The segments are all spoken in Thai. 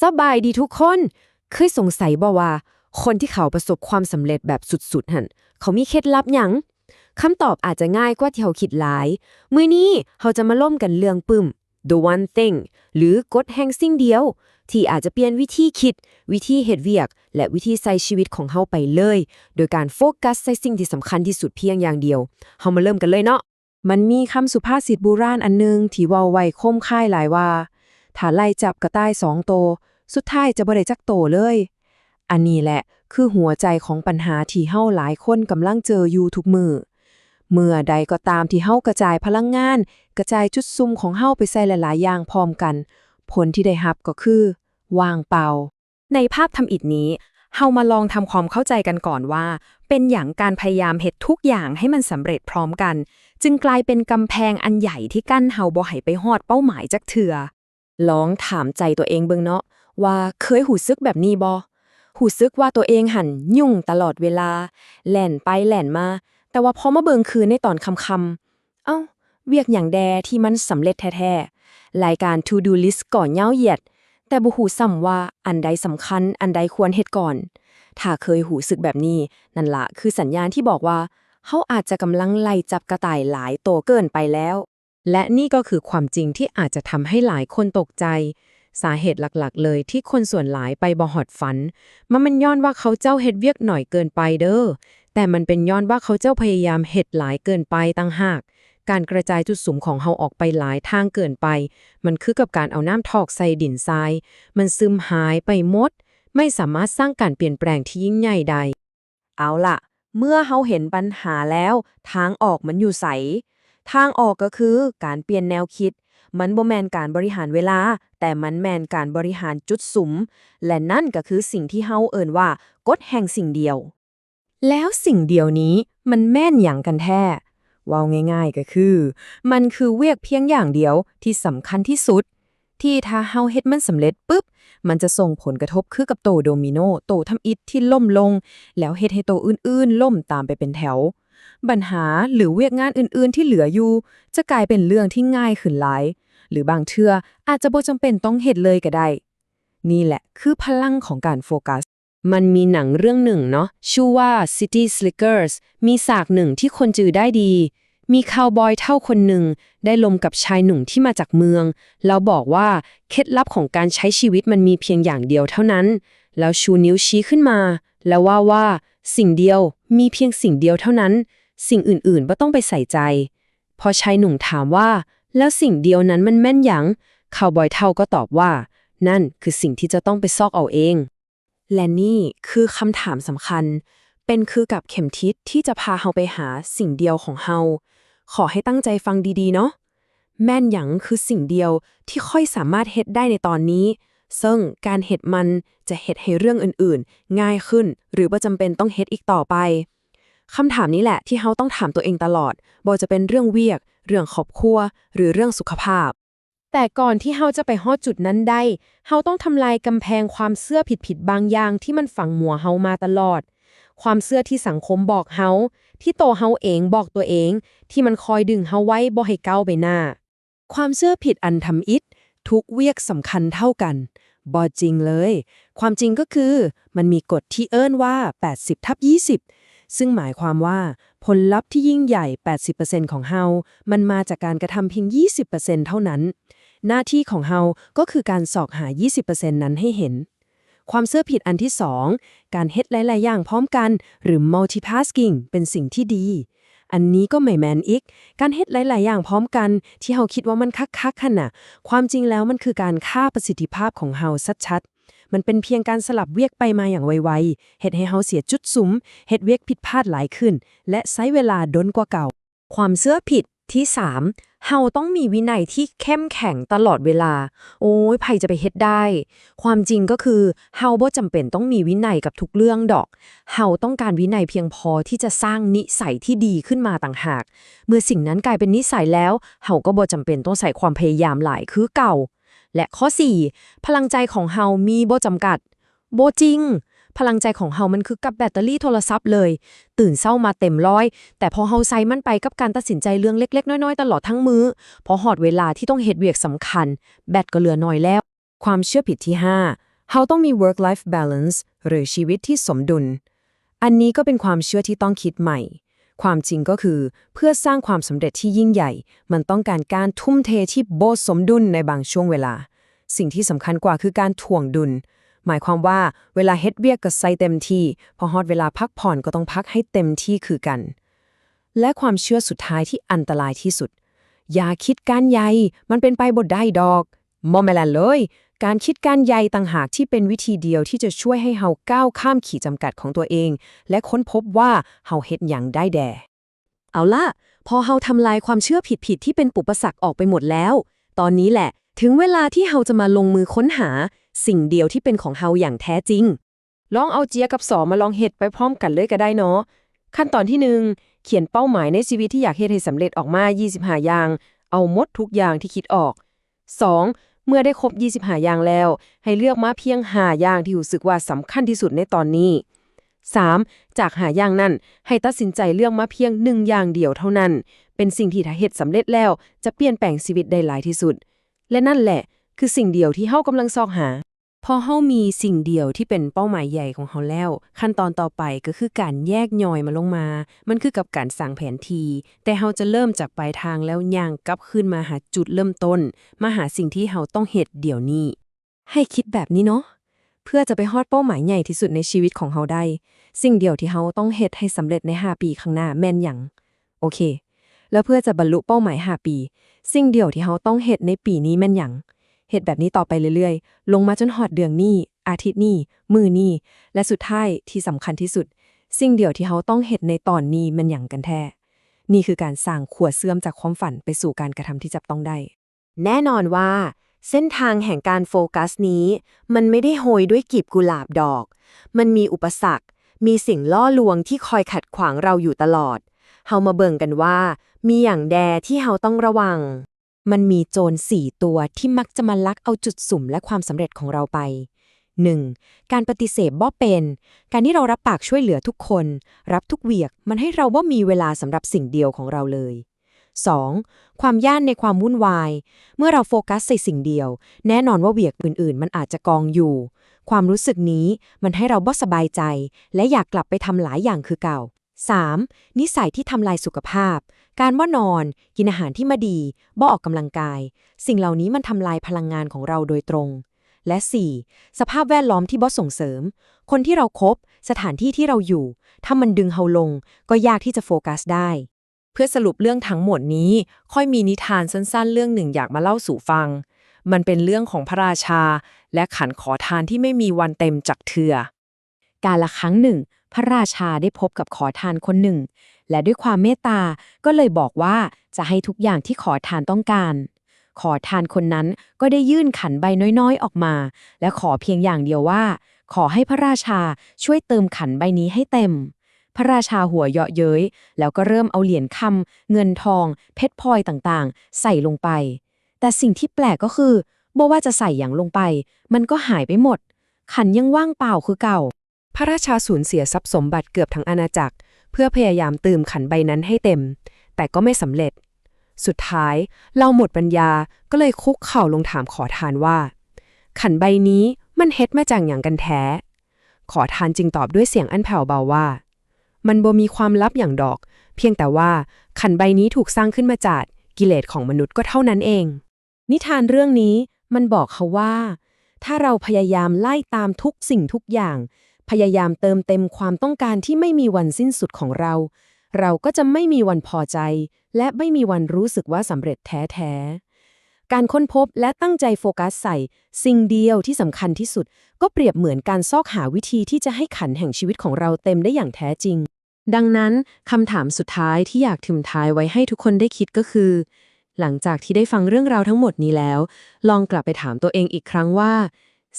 สบายดีทุกคน เคยสงสัยบ่ว่า คนที่เขาประสบความสำเร็จแบบสุดๆ หันเขามีเคล็ดลับหยังคำตอบอาจจะง่ายกว่าที่เราคิดหลาย มื้อนี้เราจะมาล่มกันเรื่องปึ้ม the one thing หรือกฎแห่งสิ่งเดียว ที่อาจจะเปลี่ยนวิธีคิด วิธีเฮ็ดเวียก และวิธีใช้ชีวิตของเฮาไปเลย โดยการโฟกัสใส่สิ่งที่สำคัญที่สุดเพียงอย่างเดียวเฮามาเริ่มกันเลยเนาะมันมีคำสุภาษิตโบราณอันหนึงที่ว้าไว้คมค่ายหลายว่า ถ้าไล่จับกระต่ายสองโตวสุดท้ายจะบ่ได้จักโตเลย อันนี้แหละคือหัวใจของปัญหาที่เฮาหลายคนกำลังเจออยู่ทุกมือ เมื่อใดก็ตามที่เฮากระจายพลังงาน กระจายจุดซุ่มของเฮาไปใส่หลายๆอย่างพร้อมกัน ผลที่ได้รับก็คือว่างเปล่า ในภาพทำอิฐนี้เฮามาลองทำความเข้าใจกันก่อนว่า เป็นอย่างการพยายามเฮ็ดทุกอย่างให้มันสำเร็จพร้อมกัน จึงกลายเป็นกำแพงอันใหญ่ที่กั้นเฮาบ่ให้ไปฮอดเป้าหมายจักเถือ ลองถามใจตัวเองเบิ่งเนาะว่าเคยหูซึกแบบนี้บ่หูซึกว่าตัวเองหันยุ่งตลอดเวลา แล่นไปแล่นมา แต่ว่าพอมาเบิ่งคืนในตอนค่ำเอ้า เวียกอย่างแดที่มันสำเร็จแท้ๆรายการ To Do List ก่อนเย้าเหยียด แต่บ่หูซ้ำว่าอันใดสำคัญอันใดควรเฮ็ดก่อน ถ้าเคยหูสึกแบบนี้ นั่นละคือสัญญาณที่บอกว่าเฮาอาจจะกำลังไล่จับกระต่ายหลายโตเกินไปแล้ว และนี่ก็คือความจริงที่อาจจะทำให้หลายคนตกใจ สาเหตุหลักๆ เลยที่คนส่วนหลายไปบ่หอดฝัน มันมันย้อนว่าเขาเจ้าเฮ็ดเวียกหน่อยเกินไปเด้อ แต่มันเป็นย้อนว่าเขาเจ้าพยายามเฮ็ดหลายเกินไปตั้งหาก การกระจายจุดสุมของเฮาออกไปหลายทางเกินไป มันคือกับการเอาน้ำทอกใส่ดินทราย มันซึมหายไปหมด ไม่สามารถสร้างการเปลี่ยนแปลงที่ยิ่งใหญ่ใด เอาล่ะ เมื่อเฮาเห็นปัญหาแล้ว ทางออกมันอยู่ใส ทางออกก็คือการเปลี่ยนแนวคิด มันบ่แมนการบริหารเวลา แต่มันแมนการบริหารจุดสุม และนั่นก็คือสิ่งที่เฮาเอิ่นว่ากฎแห่งสิ่งเดียว แล้วสิ่งเดียวนี้มันแม่นอย่างกันแท้ว่าง่ายๆก็คือ มันคือเวียกเพียงอย่างเดียวที่สำคัญที่สุด ที่ถ้าเฮาเฮ็ดมันสำเร็จปุ๊บ มันจะส่งผลกระทบคือกับโตโดมิโนโตทำอิฐที่ล่มลง แล้วเฮ็ดให้โตอื่นๆ ล่มตามไปเป็นแถว ปัญหาหรือเวียกงานอื่นๆ ที่เหลืออยู่ จะกลายเป็นเรื่องที่ง่ายขึ้นหลาย หรือบางเทื่ออาจจะบ่จำเป็นต้องเฮ็ดเลยก็ได้ นี่แหละคือพลังของการโฟกัส มันมีหนังเรื่องหนึ่งเนาะชื่อว่า City Slickers มีฉากหนึ่งที่คนจือได้ดี มีคาวบอยเท่าคนหนึ่ง ได้ลมกับชายหนุ่มที่มาจากเมือง แล้วบอกว่าเคล็ดลับของการใช้ชีวิตมันมีเพียงอย่างเดียวเท่านั้น แล้วชูนิ้วชี้ขึ้นมา แล้วว่าว่าสิ่งเดียว มีเพียงสิ่งเดียวเท่านั้น สิ่งอื่นๆไม่ต้องไปใส่ใจ พอชายหนุ่มถามว่า แล้วสิ่งเดียวนั้นมันแม่นยังคาวบอยเท่าก็ตอบว่า นั่นคือสิ่งที่จะต้องไปซอกเอาเอง และนี่คือคำถามสำคัญ เป็นคือกับเข็มทิศที่จะพาเฮาไปหาสิ่งเดียวของเฮาขอให้ตั้งใจฟังดีๆ เนาะแม่นยังคือสิ่งเดียวที่ค่อยสามารถเฮ็ดได้ในตอนนี้ ซึ่งการเฮ็ดมันจะเฮ็ดให้เรื่องอื่นๆ ง่ายขึ้น หรือว่าจำเป็นต้องเฮ็ดอีกต่อไปคำถามนี้แหละที่เฮาต้องถามตัวเองตลอดบ่จะเป็นเรื่องเวียก เรื่องครอบครัว หรือเรื่องสุขภาพ แต่ก่อนที่เฮาจะไปฮอดจุดนั้นได้เฮาต้องทำลายกำแพงความเชื่อผิดๆบางอย่างที่มันฝังหัวเฮามาตลอด ความเชื่อที่สังคมบอกเฮาที่โตเฮาเองบอกตัวเอง ที่มันคอยดึงเฮาไว้บ่ให้ก้าวไปหน้า ความเชื่อผิดอันทำอิฐ ทุกเวียกสำคัญเท่ากันบ่จริงเลย ความจริงก็คือ มันมีกฎที่เอิ้นว่า 80ทับ20 ซึ่งหมายความว่า ผลลัพธ์ที่ยิ่งใหญ่ 80%ของเฮา มันมาจากการกระทำเพียง 20%เท่านั้น หน้าที่ของเฮาก็คือการสอกหา 20%นั้นให้เห็น ความเชื่อผิดอันที่ 2 การเฮ็ดหลาย ๆ อย่างพร้อมกัน หรือ multitasking เป็นสิ่งที่ดี อันนี้ก็ไม่แมนอีก การเฮ็ดหลาย ๆ อย่างพร้อมกัน ที่เฮาคิดว่ามันคักๆขนาะความจริงแล้วมันคือการฆ่าประสิทธิภาพของเฮาชัดๆ มันเป็นเพียงการสลับเวียกไปมาอย่างไวๆเฮ็ดให้เฮาเสียจุดสุมเฮ็ดเวียกผิดพลาดหลายขึ้น และใช้เวลาดนกว่าเก่า ความเสื่อผิดที่ 3 เฮาต้องมีวินัยที่เข้มแข็งตลอดเวลา โอ้ยไผจะไปเฮ็ดได้ ความจริงก็คือเฮาบ่จำเป็นต้องมีวินัยกับทุกเรื่องดอก เฮาต้องการวินัยเพียงพอที่จะสร้างนิสัยที่ดีขึ้นมาต่างหาก เมื่อสิ่งนั้นกลายเป็นนิสัยแล้ว เฮาก็บ่จำเป็นต้องใส่ความพยายามหลายคือเก่า และข้อ 4 พลังใจของเฮามีบ่จำกัดบ่จริง พลังใจของเฮามันคือกับแบตเตอรี่โทรศัพท์เลย ตื่นเช้ามาเต็มร้อย แต่พอเฮาใส่มันไปกับการตัดสินใจเรื่องเล็ก ๆ น้อย ๆ ตลอดทั้งมือ้อ พอหอดเวลาที่ต้องเฮ็ดเวียกสำคัญ แบตก็เหลือน้อยแล้ว ความเชื่อผิดที่ 5เขาต้องมี work life balance หรือชีวิตที่สมดุล อันนี้ก็เป็นความเชื่อที่ต้องคิดใหม่ ความจริงก็คือ เพื่อสร้างความสำเร็จที่ยิ่งใหญ่ มันต้องการการทุ่มเทที่โบสมดุลในบางช่วงเวลา สิ่งที่สำคัญกว่าคือการถ่วงดุล หมายความว่าเวลาเฮ็ดเวียกก็ใส่เต็มที่ พอฮอดเวลาพักผ่อนก็ต้องพักให้เต็มที่คือกัน และความเชื่อสุดท้ายที่อันตรายที่สุด อย่าคิดการใหญ่ มันเป็นไปบดได้ดอกมอมแมลนเลย การคิดการใหญ่ต่างหากที่เป็นวิธีเดียวที่จะช่วยให้เฮาก้าวข้ามขีดจำกัดของตัวเอง และค้นพบว่าเฮาเฮ็ดอย่างได้แด่ เอาล่ะ พอเฮาทำลายความเชื่อผิดๆที่เป็นปุปสรรคออกไปหมดแล้ว ตอนนี้แหละ ถึงเวลาที่เฮาจะมาลงมือค้นหา สิ่งเดียวที่เป็นของเฮาอย่างแท้จริง ลองเอาเจียกับสอมาลองเฮ็ดไปพร้อมกันเลยก็ได้เนาะ ขั้นตอนที่หนึ่งเขียนเป้าหมายในชีวิตที่อยากเฮ็ดให้สำเร็จออกมา 25 อย่าง เอาหมดทุกอย่างที่คิดออก 2. เมื่อได้ครบ 25 อย่างแล้ว ให้เลือกมาเพียง5อย่างที่รู้สึกว่าสำคัญที่สุดในตอนนี้ 3. จากหาอย่างนั้น ให้ตัดสินใจเลือกมาเพียงหนึ่งอย่างเดียวเท่านั้น เป็นสิ่งที่ถ้าเฮ็ดสำเร็จแล้ว จะเปลี่ยนแปลงชีวิตได้หลายที่สุด และนั่นแหละ คือสิ่งเดียวที่เฮากำลังซอกหา พอเฮามีสิ่งเดียวที่เป็นเป้าหมายใหญ่ของเฮาแล้ว ขั้นตอนต่อไปก็คือการแยกย่อยมาลงมา มันคือกับการสั่งแผนที แต่เฮาจะเริ่มจากปลายทางแล้วย่างกลับขึ้นมาหาจุดเริ่มต้น มาหาสิ่งที่เฮาต้องเฮ็ดเดี๋ยวนี้ ให้คิดแบบนี้เนาะเพื่อจะไปฮอดเป้าหมายใหญ่ที่สุดในชีวิตของเฮาได้ สิ่งเดียวที่เฮาต้องเฮ็ดให้สำเร็จใน 5 ปีข้างหน้าแม่นหยังโอเค แล้วเพื่อจะบรรลุเป้าหมาย 5 ปี สิ่งเดียวที่เฮาต้องเฮ็ดในปีนี้แม่นหยังเฮ็ดแบบนี้ต่อไปเรื่อยๆ ลงมาจนฮอดเดือนนี้ อาทิตย์นี้ มือนี้และสุดท้ายที่สำคัญที่สุด สิ่งเดียวที่เฮาต้องเฮ็ดในตอนนี้แม่นหยังกันแท้นี่คือการสร้างขวดเสื่อมจากความฝันไปสู่การกระทำที่จับต้องได้ แน่นอนว่า เส้นทางแห่งการโฟกัสนี้ มันไม่ได้โหยด้วยกลีบกุหลาบดอก มันมีอุปสรรค มีสิ่งล่อลวงที่คอยขัดขวางเราอยู่ตลอดเฮามาเบิ่งกันว่า มีอย่างแดที่เฮาต้องระวัง มันมีโจรสี่ตัวที่มักจะมาลักเอาจุดสุ่มและความสำเร็จของเราไป 1. การปฏิเสธบ่เป็น การที่เรารับปากช่วยเหลือทุกคน รับทุกเวียก มันให้เราว่ามีเวลาสำหรับสิ่งเดียวของเราเลย 2. ความย่านในความวุ่นวาย เมื่อเราโฟกัสใส่สิ่งเดียว แน่นอนว่าเวียกอื่นๆ มันอาจจะกองอยู่ ความรู้สึกนี้มันให้เราบ่สบายใจ และอยากกลับไปทำหลายอย่างคือเก่า 3. นิสัยที่ทำลายสุขภาพ การว่านอน กินอาหารที่ไม่ดีบ่ออกกำลังกาย สิ่งเหล่านี้มันทำลายพลังงานของเราโดยตรง และ 4. สภาพแวดล้อมที่บ่ส่งเสริม คนที่เราครบสถานที่ที่เราอยู่ ถ้ามันดึงเฮาลง ก็ยากที่จะโฟกัสได้ เพื่อสรุปเรื่องทั้งหมดนี้ ค่อยมีนิทานสั้นๆ เรื่องหนึ่งอยากมาเล่าสู่ฟัง มันเป็นเรื่องของพระราชา และขันขอทานที่ไม่มีวันเต็มจักเทือการละครั้งหนึ่ง พระราชาได้พบกับขอทานคนหนึ่ง และด้วยความเมตตาก็เลยบอกว่าจะให้ทุกอย่างที่ขอทานต้องการ ขอทานคนนั้นก็ได้ยื่นขันใบน้อยๆออกมา และขอเพียงอย่างเดียวว่า ขอให้พระราชาช่วยเติมขันใบนี้ให้เต็ม พระราชาหัวเยาะเย้ย แล้วก็เริ่มเอาเหรียญคำเงินทอง เพชรพลอยต่างๆ ใส่ลงไป แต่สิ่งที่แปลกก็คือบ่ว่าจะใส่อย่างลงไป มันก็หายไปหมด ขันยังว่างเปล่าคือเก่า พระราชาสูญเสียทรัพย์สมบัติเกือบทั้งอาณาจักร เพื่อพยายามเติมขันใบนั้นให้เต็ม แต่ก็ไม่สำเร็จ สุดท้ายเราหมดปัญญาก็เลยคุกเข่าลงถามขอทานว่า ขันใบนี้มันเฮ็ดมาจากอย่างกันแท้ ขอทานจึงตอบด้วยเสียงอันแผ่วเบาว่า มันบ่มีความลับอย่างดอก เพียงแต่ว่าขันใบนี้ถูกสร้างขึ้นมาจากกิเลสของมนุษย์ก็เท่านั้นเอง นิทานเรื่องนี้มันบอกเขาว่า ถ้าเราพยายามไล่ตามทุกสิ่งทุกอย่าง พยายามเติมเต็มความต้องการที่ไม่มีวันสิ้นสุดของเรา เราก็จะไม่มีวันพอใจ และไม่มีวันรู้สึกว่าสำเร็จแท้ๆ การค้นพบและตั้งใจโฟกัสใส่ สิ่งเดียวที่สำคัญที่สุด ก็เปรียบเหมือนการซอกหาวิธีที่จะให้ขันแห่งชีวิตของเราเต็มได้อย่างแท้จริง ดังนั้นคำถามสุดท้ายที่อยากทิ้งท้ายไว้ให้ทุกคนได้คิดก็คือ หลังจากที่ได้ฟังเรื่องราวทั้งหมดนี้แล้ว ลองกลับไปถามตัวเองอีกครั้งว่า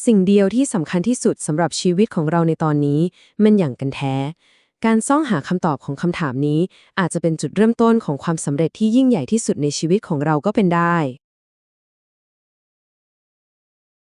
สิ่งเดียวที่สำคัญที่สุดสำหรับชีวิตของเราในตอนนี้ มันอย่างกันแท้ การซ่องหาคำตอบของคำถามนี้ อาจจะเป็นจุดเริ่มต้นของความสำเร็จที่ยิ่งใหญ่ที่สุดในชีวิตของเราก็เป็นได้